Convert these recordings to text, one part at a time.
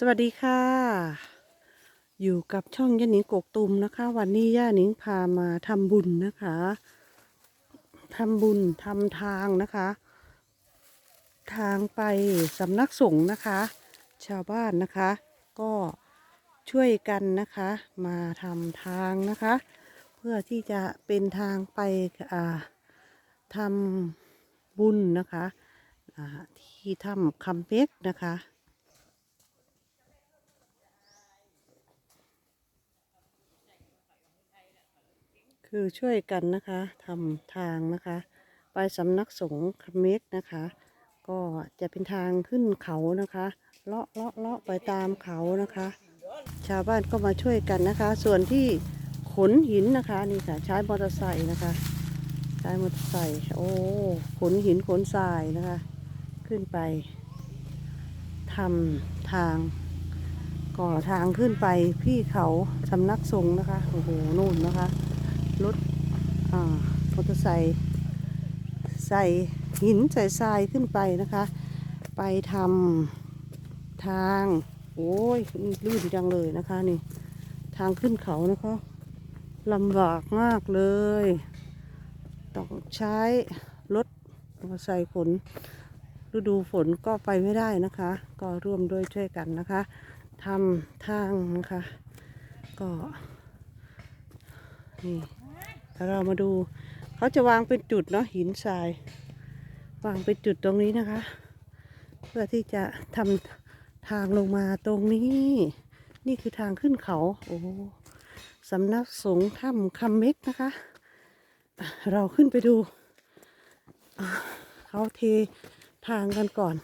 สวัสดีค่ะ อยู่กับช่องย่าหนิงกกตุมนะคะ วันนี้ย่าหนิงพามาทำบุญนะคะ ทำบุญทำทางนะคะ ทางไปสำนักสงฆ์นะคะ ชาวบ้านนะคะ ก็ช่วยกันนะคะ มาทำทางนะคะ เพื่อที่จะเป็นทางไปอ่าทำบุญนะคะที่ถ้ำคำเพ็กนะคะ คือช่วยกันนะคะทำทางนะคะไปสำนักสงฆ์คเมกนะคะ ก็จะเป็นทางขึ้นเขานะคะเลาะเลาะเลาะไปตามเขานะคะ ชาวบ้านก็มาช่วยกันนะคะ ส่วนที่ขนหินนะคะนี่ค่ะใช้มอเตอร์ไซค์นะคะ ใช้มอเตอร์ไซค์โอ้ขนหินขนทรายนะคะ ขึ้นไปทำทางก่อทางขึ้นไปพี่เขาสำนักสงฆ์นะคะโอ้โหนู่นนะคะ รถอ่ามอเตอร์ไซค์ใส่หินใส่ทรายขึ้นไปนะคะ ไปทำทาง โอ้ยลื่นจังเลยนะคะนี่ ทางขึ้นเขานะคะลำบากมากเลย ต้องใช้รถมอเตอร์ไซค์ขนฤดูฝนก็ไปไม่ได้นะคะ ก็ร่วมด้วยช่วยกันนะคะทำทางนะคะ ก็นี่ เรามาดูเขาจะวางเป็นจุดเนาะหินทราย วางเป็นจุดตรงนี้นะคะ เพื่อที่จะทำทางลงมาตรงนี้ นี่คือทางขึ้นเขา โอ้สำนักสงฆ์ถ้ำคำเม็กนะคะ เราขึ้นไปดู เขาเททางกันก่อน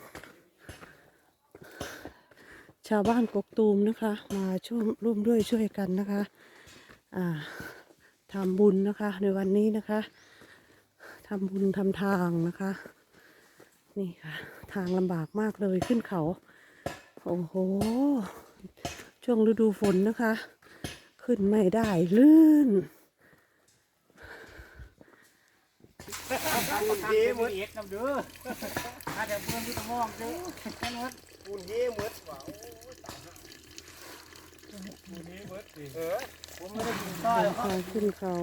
ชาวบ้านกกตูมนะคะ มาช่วยร่วมด้วยช่วยกันนะคะ อ่า ทำบุญนะคะ ในวันนี้นะคะทำบุญทำทางนะคะ นี่ค่ะ ทางลำบากมากเลยขึ้นเขา โอ้โห ช่วงฤดูฝนนะคะ ขึ้นไม่ได้ลื่นปูนเย่หมดเอ็ดน้ำเด้อถ้าจะเพื่อนที่ตะมองเด้อแค่นั้นปูนเย่หมดว่ะโอ้ยตายห่าปูนเย่หมดเออ ผมไม่ได้กินข้าวทางขึ้นเขา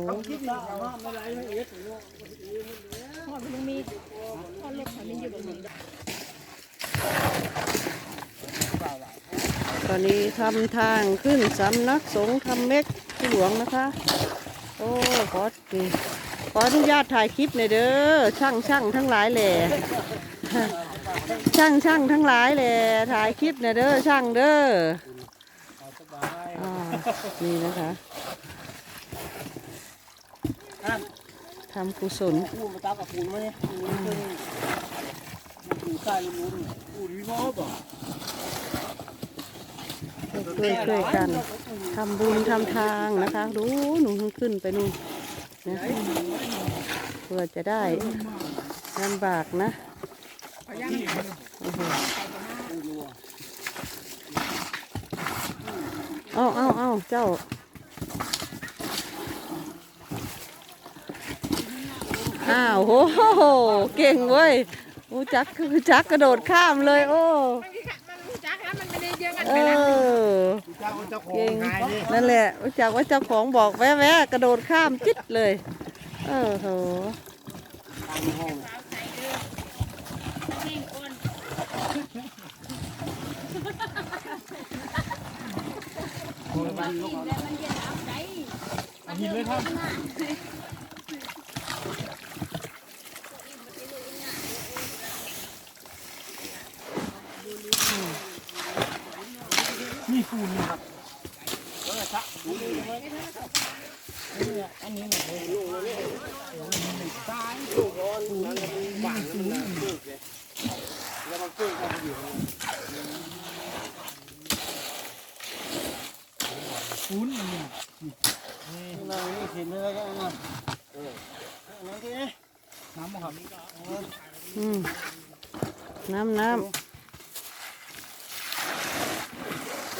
ตอนนี้ทำทางขึ้นสำนักสงฆ์ทำเม็กที่หลวงนะคะ โอ้ขอนี่ขออนุญาตถ่ายคลิปหน่อยเด้อช่างช่างทั้งหลายแหล่ช่างช่างทั้งหลายแหล่ถ่ายคลิปหน่อยเด้อช่างเด้อนี่นะคะ ทำกุศลปูนมาตากับปูนมาเนี่ยปูนเพิ่งปูนใต้ลุ้นปูนวิโมบ่ช่วยช่วยกันทำบุญทำทางนะคะดูหนูขึ้นไปนู่นนะเพื่อจะได้ลำบากนะโอ้โหเอาเอาเอาเจ้า อ้าวโหเก่งเว้ยรู้จักคือจักกระโดดข้ามเลย โอ้มันมีค่ะมันรู้จักแล้วมันไม่ได้เยอะกันเอไปนะอเจ้าเจ้าของเก่งหายนี่นั่นแหละรู้จักว่าเจ้าของบอกแวะๆกระโดดข้ามจิตเลยเออโหตามห้องสาวใส่เด้อจริงอ้นคนบ้านลูกแล้วมันเย็นเอาใจ หินเลยท่านนี่ ปูนนะครับเออชะปูนเลยอันนี้เนี่ยลูกเลยตายลูนปูนบางปูนลูกเลยแล้วมันปูนเข้าไปอยู่ปูนมันเนี่ยเรานี่เห็นเลยก็นะน้ำที่นี่น้ำมั้งครับอืมน้ำน้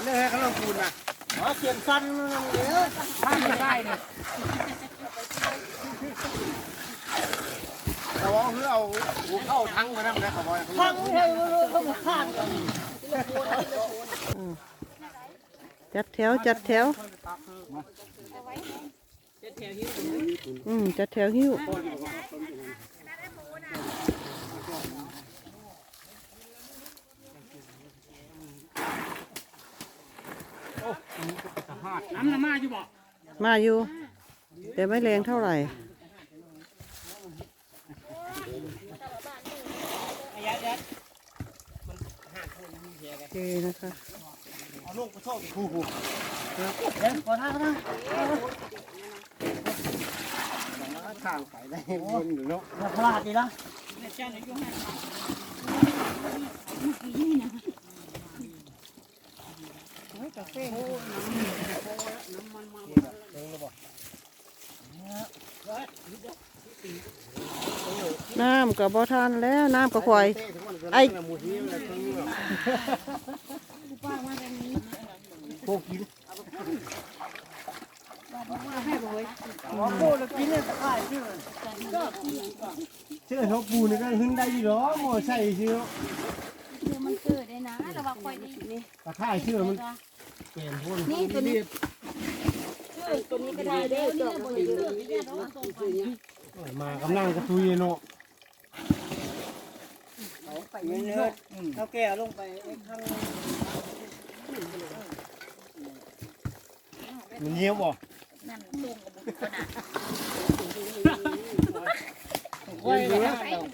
นี่ให้เขาลงปูนนะอ๋อเสียงสั้นเดี๋ยวข้ามไม่ได้เนี่ยแต่ว่าคือเอาหูเข้าทั้งมานั่นนะขบอยทั้งไม่ใช่เขามาข้ามกันจัดแถวจัดแถวอืมจัดแถวหิ้ว น้ำน้ำมาอยู่บ่มาอยู่ แต่ไม่แรงเท่าไหร่ยัดยัดโอเคนะคะเอาลูกไปโชคคู่คู่เดี๋ยวขอท่าท่าทางไปได้บนอยู่เนาะพลาดดีละ น้ำกับบ่ทานแล้วน้ำกับควายไอ้หมูที่อะไรทั้งนี้โคกินว่าโคแล้วกินเนี่ยตะไคร้ชื่อชื่อเขาปูนี่ก็หึงได้อยู่หรอหมอใส่ชื่อคือมันเกิดได้นะระวังคอยดีนี่ตะไคร้ชื่อมันเปลี่ย นพ่นนี่ตัวนี้ตัวนี้ก็ได้เด้อนี่บนเยอะนี่เนาะมากำลังกระตุยเนาะไปเยอะๆเขาแก่ลงไปข้างมันเยี่ยวบ่นั่นตรงกับบุคคลน่ะโอ้ย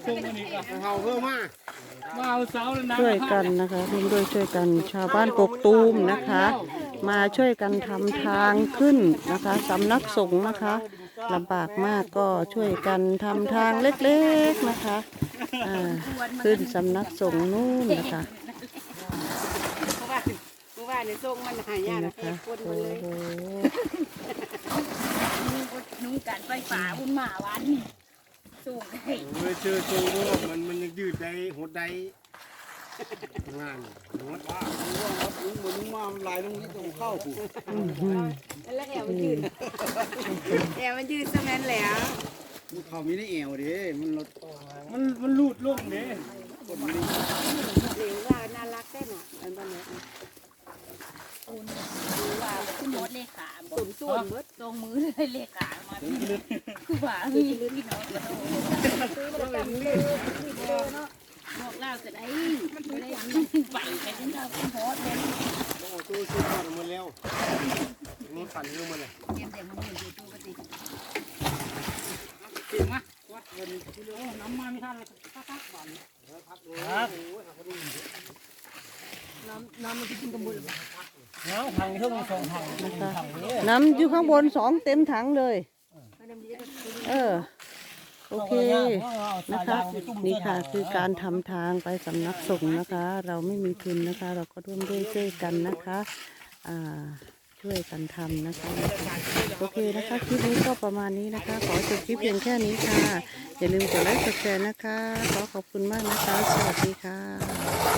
ช่วงนี้ก็เฮาเพิ่มมา มาเอาเสาแล้วนะช่วยกันนะคะร่วมด้วยช่วยกันชาวบ้านกกตูมนะคะ มาช่วยกันทำทางขึ้นนะคะสำนักสงฆ์นะคะลำบากมากก็ช่วยกันทำทางเล็กๆนะคะอ่าขึ้นสำนักสงฆ์นู่นนะคะเพราะว่าเพราะว่าในทรงมันหายากนี่นะนะคะแค่คนโอ้มันเลยโห นุ่งการไฟฟ้าบุญหมาวันนี่ สูงให้เมื่อเจอโซ่มันมันยังยืดได้หดได้งานหดว่าลุงมันลุงมาลายลุงที่ตรงเข้าผูอื้อหือแล้วแอวมันยืดแอวมันยืดซะแม่นแล้วเขามีได้เอวดิมันลดมันมันลูดลงดิหรือว่าน่ารักแค่น่ะอันนั้นเนี่ยคุณคือว่าขึ้นรถเลขาตุ่มส่วนเบิดตรงมือเลยเลขามาคือว่ามีพี่น้อง จะได้ไม่ได้ไปไปจนเราเป็นโพสเลยโอ้ตัวซื้อมาหมดแล้วนี่ปั่นเรื่องมันเลยเตรียมเด็กมันอยู่ตู้ปฏิเก่งมากวัดเงินที่เหลือน้ำมาไม่ทันเลยพักพักบ้านครับน้ำน้ำมันกินกับมือน้ำทางเท่าสองทางน้ำอยู่ข้างบนสองเต็มถังเลย เออ โอเคนะคะนี่ค่ะคือการทำทางไปสำนักสงฆ์นะคะ เราไม่มีทุนนะคะ เราก็ร่วมด้วยช่วยกันนะคะอ่าช่วยกันทำนะคะ โอเคนะคะคลิปนี้ก็ประมาณนี้นะคะ ขอจบคลิปเพียงแค่นี้ค่ะ อย่าลืมกดไลค์กดแชร์นะคะ ขอขอบคุณมากนะคะ สวัสดีค่ะ